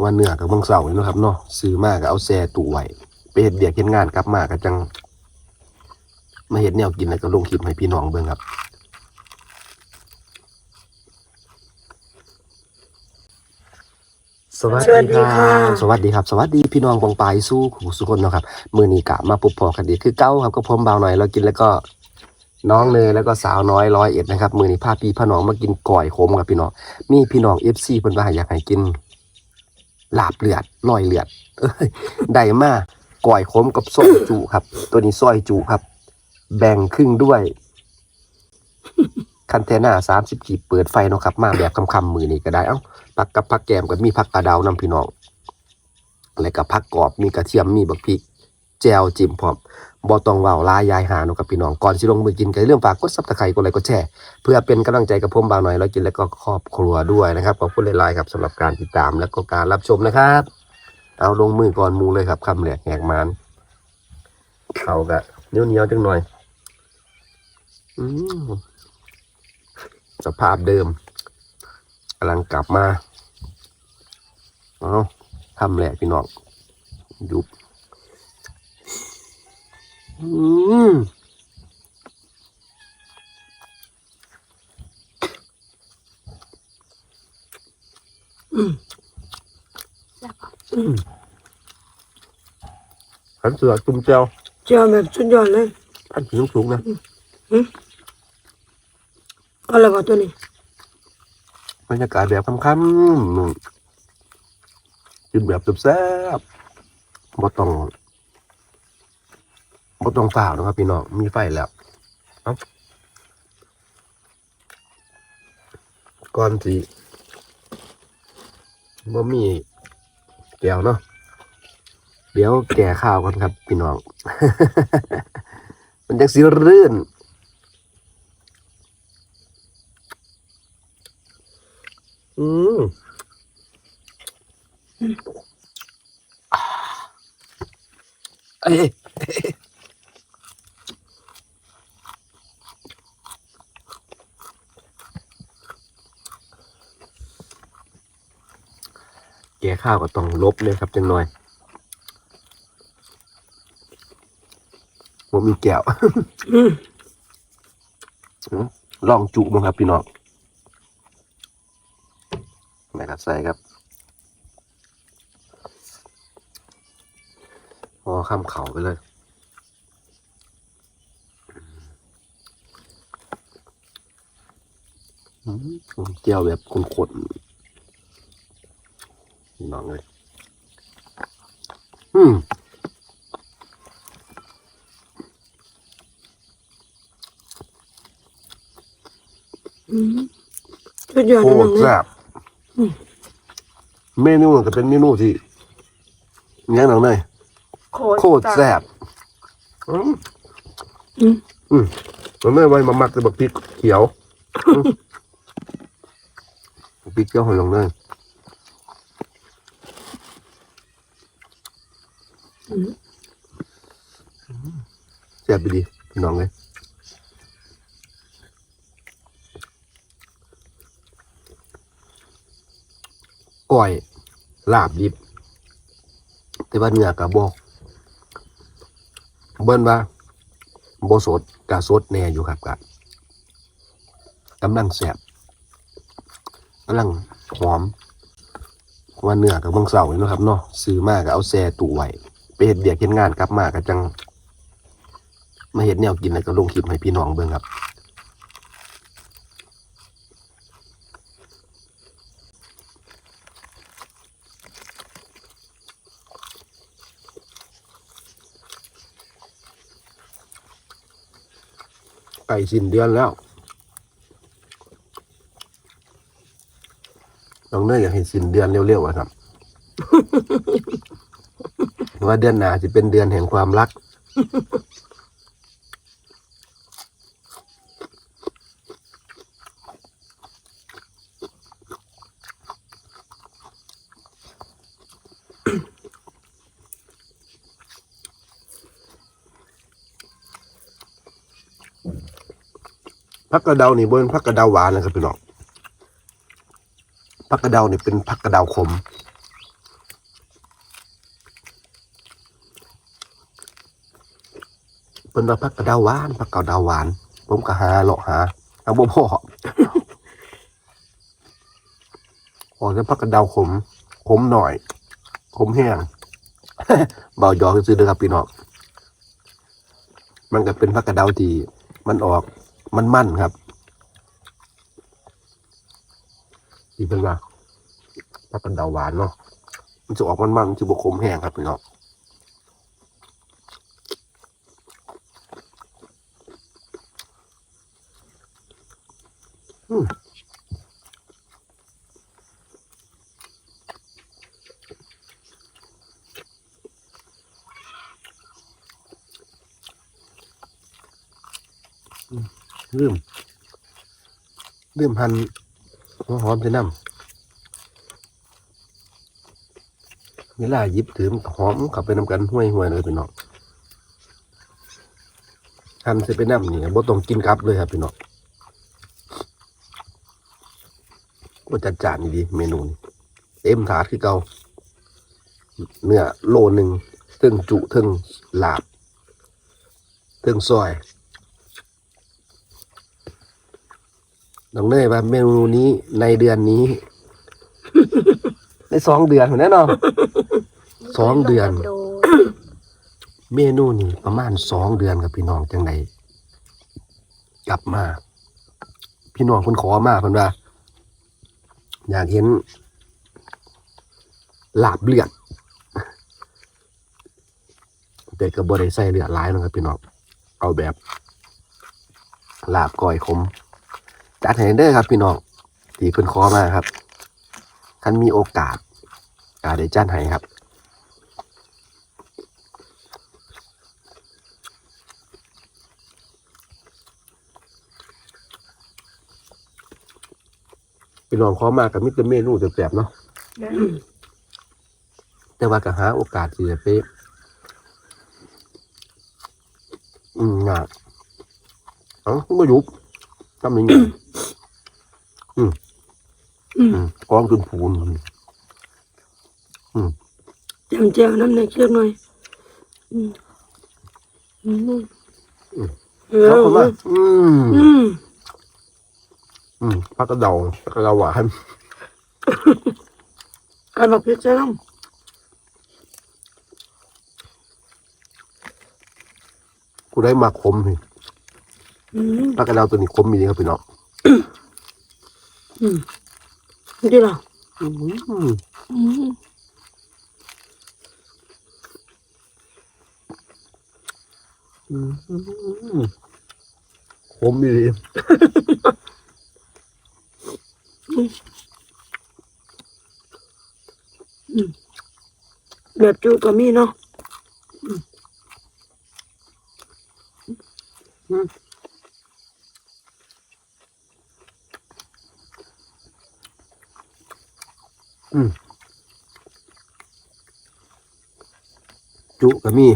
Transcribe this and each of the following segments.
ว่าเนื้อกับบางเสาเนาะครับเนาะซื้อมาก็เอาแช่ตู้ไว้ไปเฮ็ดเบียกเฮ็ดงานกลับมาก็จังมาเฮ็ดแนวกินแล้วก็ลงคลิปให้พี่น้องเบิ่งครับสวัสสวัสดีดีคค่ะรับสวัสดีครับ สวัสดีพี่น้องบองปลายสู้ขู่สุคนเนาะครับมือนี้กะมาปุบพอกันดีคือเก้าครับก็พรมเบาหน่อยเรากินแล้วก็น้องเนยแล้วก็สาวน้อยร้อยเอ็ดนะครับมือนี้พาพี่พาน้องมากินก่อยขมครับพี่น้องมีพี่น้องเอฟซีเพิ่นว่าอยากให้กิน ลาบเลือดลอยเลือดได้มาก่อยขมกับซอยจุครับ ตัวนี้ซอยจุครับ แบ่งครึ่งด้วย คันเทน่าสามสิบกีดเปิดไฟเนาะครับ มาแบบคำคำมือนี่ก็ได้ เอ้าผักกับผักแกมก็มีผักกระเดาวนำพี่น้องและกับผักกรอบมีกระเทียมมีบักพริก แจวจิ้มพร้อมบ่ต้องเว้าลายยายหาเนาะครับพี่น้องก่อนสิลงมือกินก็อย่าลืมฝากกด Subscribe กดไลค์กดแชร์เพื่อเป็นกำลังใจกับผมบางหน่อยแล้วกินแล้วก็ครอบครัวด้วยนะครับขอบคุณหลายๆครับสำหรับการติดตามและก็การรับชมนะครับ เอาลงมือก่อนหมูเลยครับคำแหลกแหกมันเขากะเนียวเนียวๆจังหน่อยอืมสภาพเดิมกำลังกลับมาเอาทำแหละพี่น้องยุบ ขันเสือจุ่มเจียวเจียวแบบสุดยอดเลยพันถึงสูงๆนะเอาอะไรวะตัวนี้บรรยากาศแบบค่ำๆกินแบบแซ่บๆบ่ต้อง บ่ต้องฝ่านะครับพี่น้องมีไฟแล้วก่อนสิบ่มีแก้วเนาะเดี๋ยวแก่ข้าวก่อนครับ พี่น้อง มันจะสิรื่นอืมเอ้ย แกะข้าวก็ต้องลบเลยครับจังหน่อยผมมีแก้วลองจุมั้งครับพี่น้องนะครับใส่ครับพอข้ามเขาไปเลยอืมเจียวแบบขนๆ พี่น้องเลยอืมอืมสุดยอดโคเลยตรนะแซ่บเมนูก็เป็นเมนูที่ยังหนังเลยโคตรแซ่บอืมอืมอืมมันไม่ไว้มามักแต่บักพริกเขียวอืมบักพริกเขียวหอยลงเลย อืม แซ่บไปดีน้องเลยก้อยลาบดิบ แต่ว่าเนื้อกับบเบิ้นว่าโบสดกะสดแน่อยู่ครับกะกำลังแสบกำลังหอมว่าเนื้อกับบางเสาเนาะครับเนาะซื้อมากก็เอาแช่ตู้ไว้ เฮ็ดเบียกเฮ็ดงานกลับมาก็จัง มาเฮ็ดแนวกินแล้วก็ลงคลิปให้พี่น้องเบิ่งครับไก่สิ้นเดือนแล้วน้องเนยอยากให้สิ้นเดือนเร็วๆอะครับ ว่าเดือนหนาจะเป็นเดือนแห่งความรักผักกระเดานี่บนผักกระเดาหวานนะครับพี่น้องผักกระเดานี่เป็นผักกระเดาขม พิ่นว่าผักกระดาหวานผักกระดาหวาน ผมก็หาเลาะหาเอาบ่พอพอจะผักกระดาวขม ขมหน่อย ขมแห้งเบาหยอกซื้อเด้อครับพี่น้องมันก็เป็นผักกระดาวที่มันออกมันมั่นครับที่เป็นว่าผักกระดาวหวานเนาะมันจะออกมันมันมันจะบวขมแห้งครับพี่น้องอืม ลืมลืมหั่นหัวหอมใส่น้ำเวลาหยิบถือหอมเขับไปนำกันห้วยห้วยเลยพี่น้องหั่นใส่ไปน้ำนี่บ่ต้องกินกับเลยครับพี่น้องก็จัดจานนี่ดีเมนูนี้เต็มถาดคือเก่าเนื้อโลหนึ่งเทิงจุเทิงลาบเทิงซอย น้องเนยว่าเมนูนี้ในเดือนนี้ ในสองเดือนแน่นอนสองเดือนโดเมนูนี้ประมาณสองเดือนกับพี่น้องจังใดกลับมา พี่น้องคนขอมาเพิ่นว่า อยากเห็นลาบเลือดแต่ก็บ่ได้ใส่เลือดหลายเนาะครับพี่น้องเอาแบบลาบก้อยขม จัดให้เด้อครับพี่น้องที่เพิ่นขอมาครับท่านมีโอกาสกาได้จัดให้ครับพี่น้องขอมากับมิตรเมนูแซ่บๆเนาะแต่ว่าก็หาโอกาสที่จะไปอืมงานเอ้าบ่ยุบทำยังไง อืมอืมกองจนพูนแจมแจวน้ำในเคี่ยวหน่อย อืมอืมเอแล้วอคนว่าอืมอืมอืมผักกระเดาผักกระเดาหวานการบักพริกใส่น้กูได้มาคมนี่ำอืมผักกระเดาตัวนี้คมมีนี่ครับพี่น้อง อืมนี่ล่ะอืมอืมอืมคมมีดีแบบจูก็มีเนาะ จุก็มี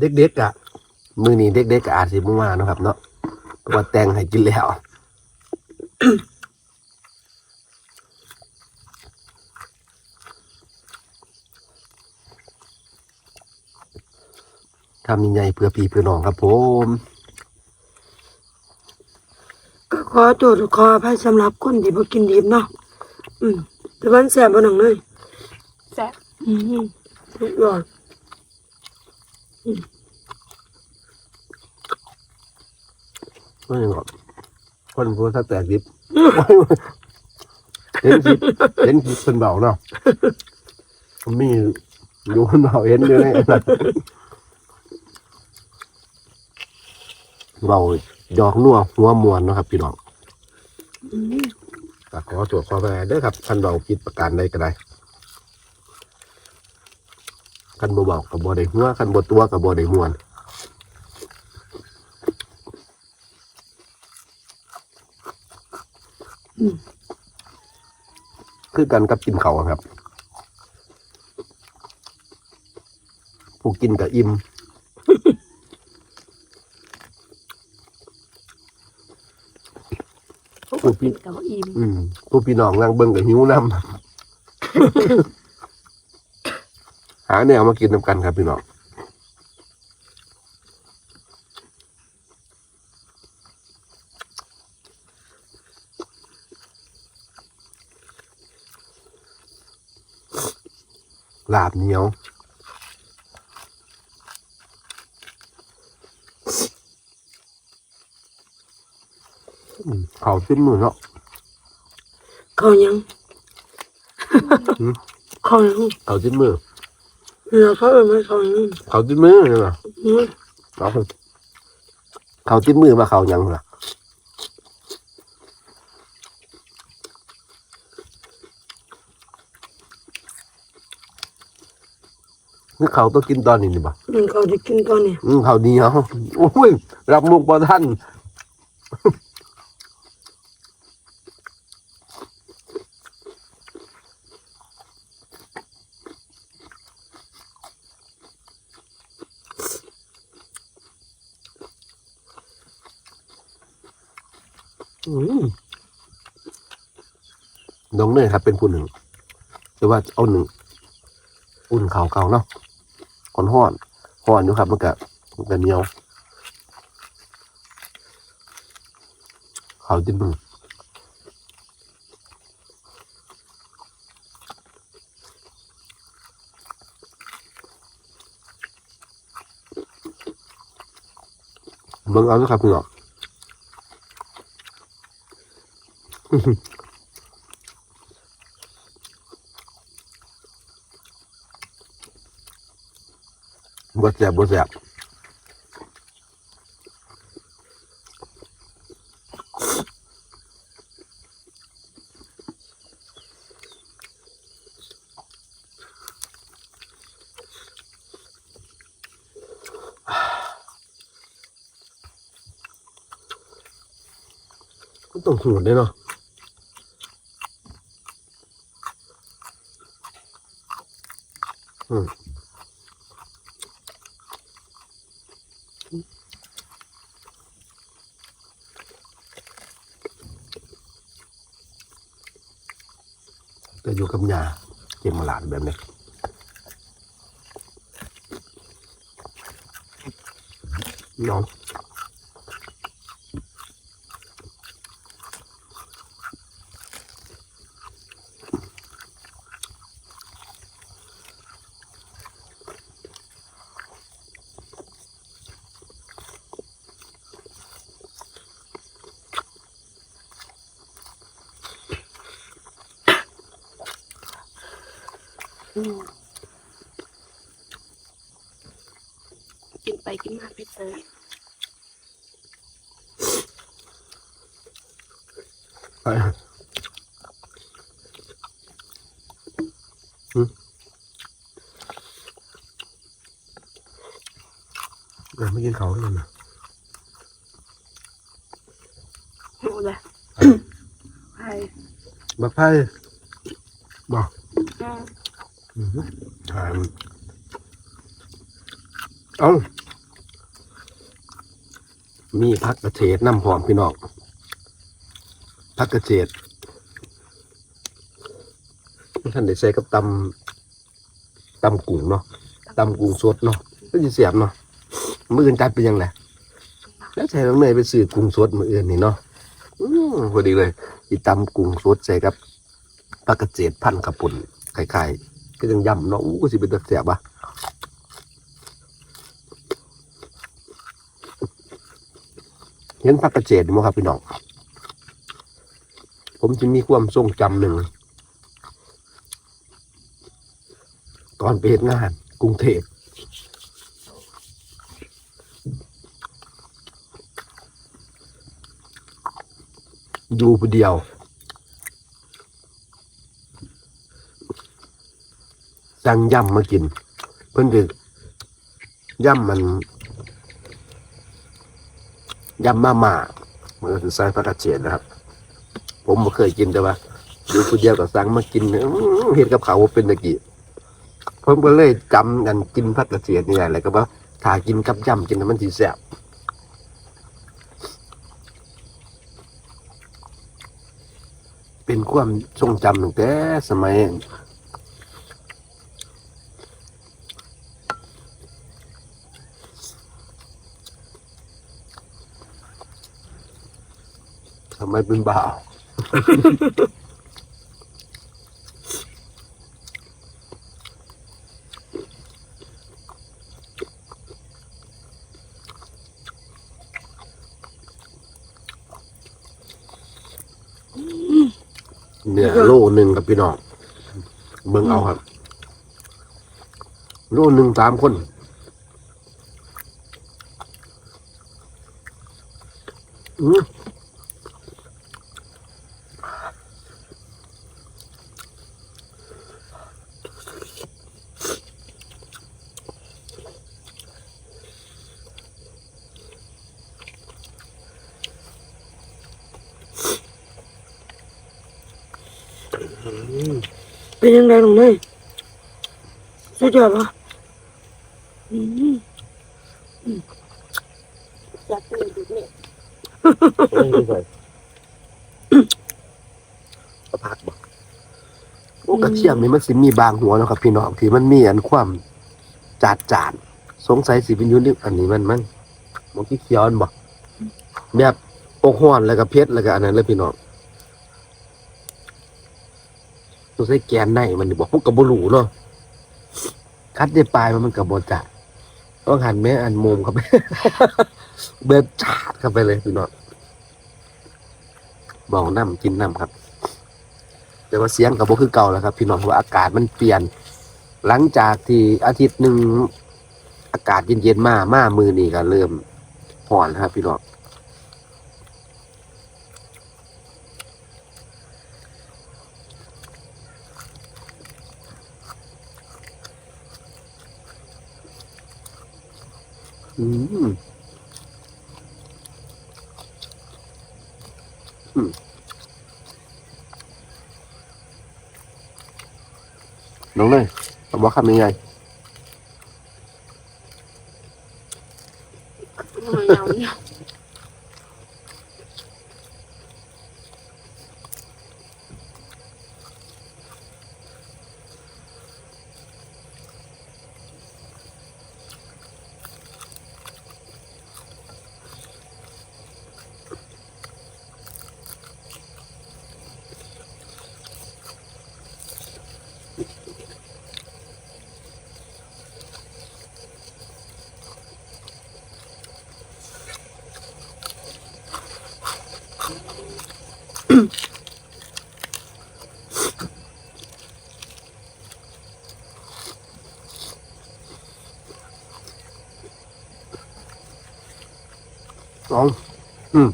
เด็กๆอะมือนี้เด็กๆก็อาจสิบ่มาเนาะครับ เนาะเพราะว่าแต่งให้กินแล้ว ทำยังไงเพื่อพี่เพื่อน้องครับผม ก็ขอโทษขออภัยสำหรับคนที่บ่กินดิบเนาะอืมแต่มันแซ่บบ่หนังเลยแซ่บอืมสุดยอดไม่ยังหรอกคนพูดถ้าแตกดิบเห็นคลิปเห็นคลิปเป็นเบาเนาะมีอยู่คนเบาเห็นอยู่นี่ เบาดอกนัวหัวมวนเนาะครับพี่น้องอืมก็ขอตรวจขอไปเด้อครับท่านเบาคิดประการใดก็ได้คันบ่เบากับบ่ได้หัวคันบ่ตัวกับบ่ได้มวนคือกันกับกินเขาวอะครับ ผู้กินกับอิ่ม กินกับอิ่มอืมผู้พี่น้องนั่งเบิ่งกับหิวน้ำ หาแนวมากินนำกันครับพี่น้องลาบเหนียว เขาขึ้นมือเนาะเขายังหืมเขายังเขาจิ้มมือเราเขาเอ่ยมาเขายังเขาจิ้มมือใช่ไหมอืมเขาเขาจิ้มมือมาเขายังล่ะนี่เขาต้องกินตอนนี้นี่ปะอืมเขาจะกินตอนนี้อืมเขาดีเขาโอ้ยรับมุกประท่าน เนยครับ เป็นผู้หนึ่งหรือว่าเอาหนึ่งอุ่นเขาเก่าเนาะก่อนห่อนห่อนอยู่ครับมันก็มันก็เหนียวเขาจิ้มมือเบิ่งเอาด้อครับพี่น้อง บ่แซ่บบ่แซ่บต้องสูดเลยเนาะอืม ก็อยู่กับยาเก็บมา หลาดแบบนี้น้อง กินไปกินมาไปเตยไปอืมเออไม่กินเขาเลยนะโอ้เลยไปบักไพ่บอก อืมอืมถามเอ้ามีพักกระเฉดน้ำหอมพี่น้องพักกระเฉดท่านได้ใส่กับตำตำกุ้งเนาะตำกุ้งสดเนาะก็จะเสียบเนาะมืออื่นจัดเป็นยังไงแล้วใส่ลงเนยไปซื้อกุ้งสดมืออื่นนี่เนาะอืมพอดีเลยอีตำกุ้งสดใส่กับพักกระเฉดพันกระปุ่นไข่ๆ ก็ยังยำเนาะอู้สิเป็นตะเสียบอะเห็นพักกระเจดมั้งครับพี่น้องผมจะมีความทรงจำหนึ่งตอนไปเฮ็ดงานกรุงเทพอยู่ผู้เดียว สั่งย่ำมากิน เพิ่นคือย่ำมันย่ำมาม่ามันก็คือไส้ผักกระเจี๊ยบนะครับ ผมบ่เคยกินแต่ว่าอยู่คนเดียวก็สั่งมากินเห็นกับเขาวบ่เป็นตะกี้ผมก็เลยจำกันกินผักกระเจี๊ยบนี่แหละก็ว่าถ้ากินกับยำกินแล้วมันสิแซ่บเป็นความทรงจำตั้งแต่สมัยำไมเป็นบ่าว เนี่ยโลหนึ่งกับพี่น้องเบิ่งเอาครับ โลหนึ่งสามคน อืม เป็นยังไงลงเลยสุดยอดปะอืมอยากตื่นดึกเนี่ยกระพักบ่โอ้กระเทียมนี่มันสิมีบางหัวเนาะครับพี่น้องที่มันมีอันความจาดจานสงสัยสิเป็นอยุนิอันนี้มันมันมันที่เขียวอันบ่แบบอกห้อนแล้วก็เพชรแล้วก็อันนั้นเลยพี่น้อง ตัวใส่แกนในมันบอกพวกกระบรูเนาะคัดได้ปลายมันมันกระบจาดต้องหันแม่อันมุมเข้าไปเบิดจาดเข้าไปเลยพี่น้องบอกน้ำกินน้ำครับ แต่ว่าเสียงกับบคือเก่าแล้วครับ พี่น้องเพราะว่าอากาศมันเปลี่ยน หลังจากที่อาทิตย์หนึ่งอากาศเย็นๆมามามือนี่ก็เริ่มห่อนครับ พี่น้อง อืมอืมน้องเลยเอาบอกคำยังไง องอืม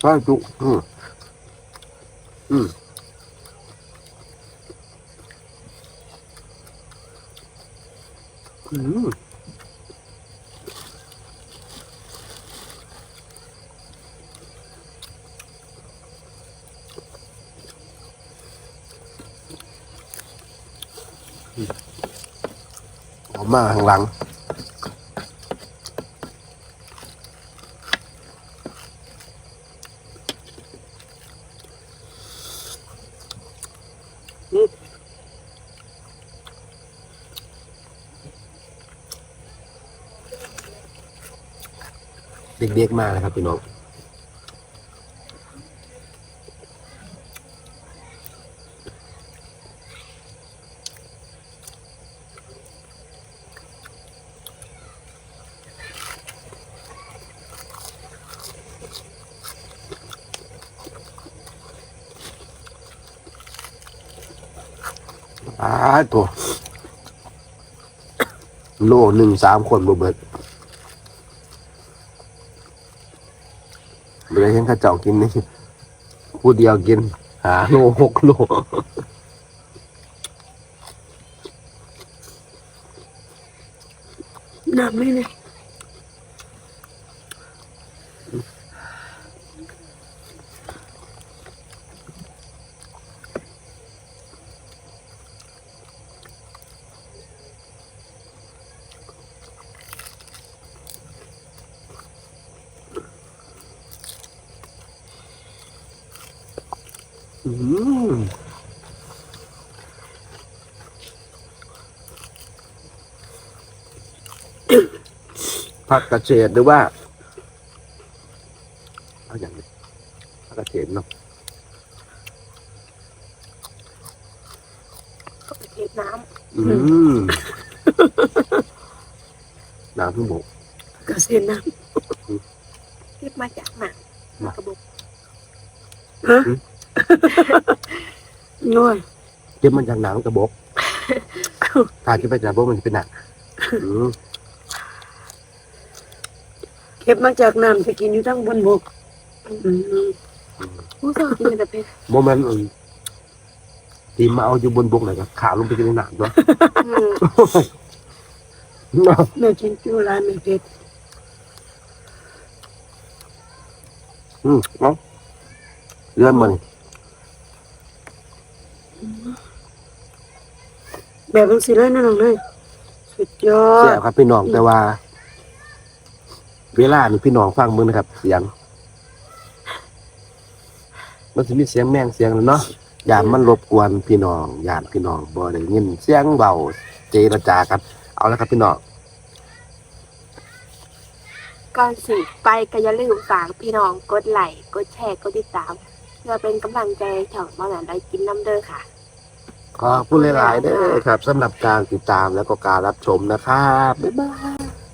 ใช่จุอืมอืมอืมออกมาข้างหลัง เด็กมากนะครับพี่น้องอ่าตัวโลหนึ่งสามคนบ่เบิดเวลาเข้าเจ้ากินนี่ผู้เดียวกินหาโลหกโลนักเล กกระเฉดหรือว่า เอาอย่างนี้ผักกระเฉดเนาะก็ไปเทน้อืมน้ำทั้งบกกระเซ็นน้ำเก็บมาจากหนังมากระบอกำฮะน้อยเก็บมันจากหนังกระบอก ถ้าเก็บไปจากบกมันจะเป็นหนักอืม เก็บมาจากน้ำจะกินอยู่ทั้งบนบกอืมผู้ชอบกินแต่เป็นโมเมนต์อื่นทีมมาเอาอยู่บนบกเลยครับขาลงไปกินในหนังด้วยแม่กินจุฬายแม่เผ็ดอืมเนาะเลื่อนมันแบบเป็นสีเลยนะน้องเนยสุดยอเสีดยครับพี่น้องแต่ว่า เวลานี่พี่น้องฟังมึงนะครับ เสียง มันจะมีเสียงแมงเสียงแล้วเนาะยามมันรบกวนพี่น้องยามพี่น้องบ่ได้ยินเสียงเบาเจรจากัน เอาละครับพี่น้องก่อนสิไปก็อย่าลืมฝากพี่น้องกดไลค์กดแชร์กดติดตาม เพื่อเป็นกำลังใจให้ช่องบ้านหลานได้กินน้ำเด้อค่ะ ขอบคุณหลายๆเด้อครับสำหรับการติดตามแล้วก็การรับชมนะครับบ๊ายบาย